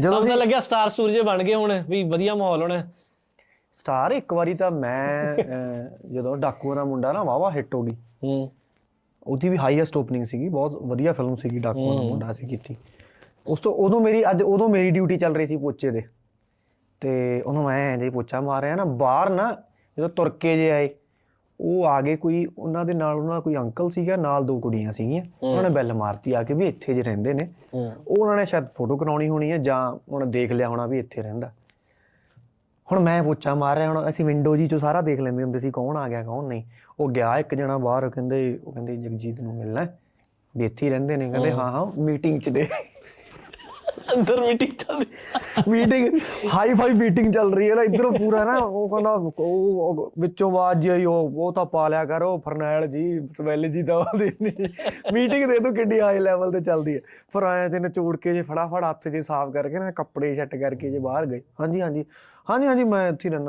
ਜਦੋਂ ਸਭ ਤੋਂ ਲੱਗਿਆ ਸਟਾਰ ਸਟੂਰ ਬਣ ਗਏ ਹੁਣ ਵੀ ਵਧੀਆ ਮਾਹੌਲ ਹੋਣਾ। ਸਟਾਰ ਇੱਕ ਵਾਰੀ ਤਾਂ ਮੈਂ ਜਦੋਂ ਡਾਕੂਆਂ ਦਾ ਮੁੰਡਾ ਨਾ ਵਾਵਾ ਹਿੱਟ ਹੋ ਗਈ। ਹੂੰ। ਉਹਦੀ ਵੀ ਹਾਈਐਸਟ ਓਪਨਿੰਗ ਸੀਗੀ ਬਹੁਤ ਵਧੀਆ ਫਿਲਮ ਸੀਗੀ ਡਾਕੂਆਂ ਦਾ ਮੁੰਡਾ ਸੀ ਕੀਤੀ। ਉਸ ਤੋਂ ਉਦੋਂ ਮੇਰੀ ਅੱਜ ਉਦੋਂ ਮੇਰੀ ਡਿਊਟੀ ਚੱਲ ਰਹੀ ਸੀ ਪੋਚੇ ਦੇ ਤੇ ਉਹਨੂੰ ਮੈਂ ਜੇ ਪੋਚਾ ਮਾਰਿਆ ਨਾ ਬਾਹਰ ਨਾ ਜਦੋਂ ਤੁਰ ਕੇ ਜੇ ਆਏ ਉਹ ਆ ਗਏ ਕੋਈ ਉਹਨਾਂ ਦੇ ਨਾਲ ਉਹਨਾਂ ਦਾ ਕੋਈ ਅੰਕਲ ਸੀਗਾ ਨਾਲ ਦੋ ਕੁੜੀਆਂ ਸੀਗੀਆਂ। ਉਹਨਾਂ ਨੇ ਬੈਲ ਮਾਰਤੀ ਆ ਕੇ ਵੀ ਇੱਥੇ ਜੇ ਰਹਿੰਦੇ ਨੇ। ਉਹ ਉਹਨਾਂ ਨੇ ਸ਼ਾਇਦ ਫੋਟੋ ਕਰਾਉਣੀ ਹੋਣੀ ਹੈ ਜਾਂ ਉਹਨਾਂ ਨੇ ਦੇਖ ਲਿਆ ਹੋਣਾ ਵੀ ਇੱਥੇ ਰਹਿੰਦਾ। ਹੁਣ ਮੈਂ ਪੋਚਾ ਮਾਰ ਰਿਹਾ ਹੁਣ ਅਸੀਂ ਵਿੰਡੋ ਜੀ ਚੋਂ ਸਾਰਾ ਦੇਖ ਲੈਂਦੇ ਹੁੰਦੇ ਸੀ ਕੌਣ ਆ ਗਿਆ ਕੌਣ ਨਹੀਂ। ਉਹ ਗਿਆ ਇੱਕ ਜਣਾ ਬਾਹਰ ਕਹਿੰਦੇ ਉਹ ਕਹਿੰਦੇ ਜਗਜੀਤ ਨੂੰ ਮਿਲਣਾ। ਵੀ ਇੱਥੇ ਹੀ ਰਹਿੰਦੇ ਨੇ ਕਹਿੰਦੇ ਹਾਂ। ਹਾਂ ਮੀਟਿੰਗ 'ਚ ਨੇ। ਅੰਦਰ ਮੀਟਿੰਗ ਚੱਲਦੀ ਮੀਟਿੰਗ ਹਾਈ ਫਾਈ ਮੀਟਿੰਗ ਚੱਲ ਰਹੀ ਹੈ ਨਾ, ਇਧਰੋਂ ਪੂਰਾ ਨਾ, ਉਹ ਕਹਿੰਦਾ, ਉਹ ਵਿੱਚੋਂ ਆਵਾਜ਼ ਜੀ ਆਈ, ਉਹ ਉਹ ਤਾਂ ਪਾ ਲਿਆ ਕਰੋ ਫਰਨੈਲ ਜੀ ਸਵੈਲ ਜੀ ਦਾ ਮੀਟਿੰਗ ਦੇ ਦੋ ਕਿੱਡੀ ਹਾਈ ਲੈਵਲ ਤੇ ਚੱਲਦੀ ਹੈ। ਫਿਰ ਆਇਆ ਤੇ ਨਚੋੜ ਕੇ ਜੇ ਫੜਾਫੜ ਹੱਥ ਜੇ ਸਾਫ਼ ਕਰਕੇ ਨਾ, ਕੱਪੜੇ ਸੈੱਟ ਕਰਕੇ ਜੇ ਬਾਹਰ ਗਏ। ਹਾਂਜੀ ਹਾਂਜੀ। ਹਾਂਜੀ ਹਾਂਜੀ, ਮੈਂ ਇੱਥੇ ਹੀ ਰਹਿੰਦਾ।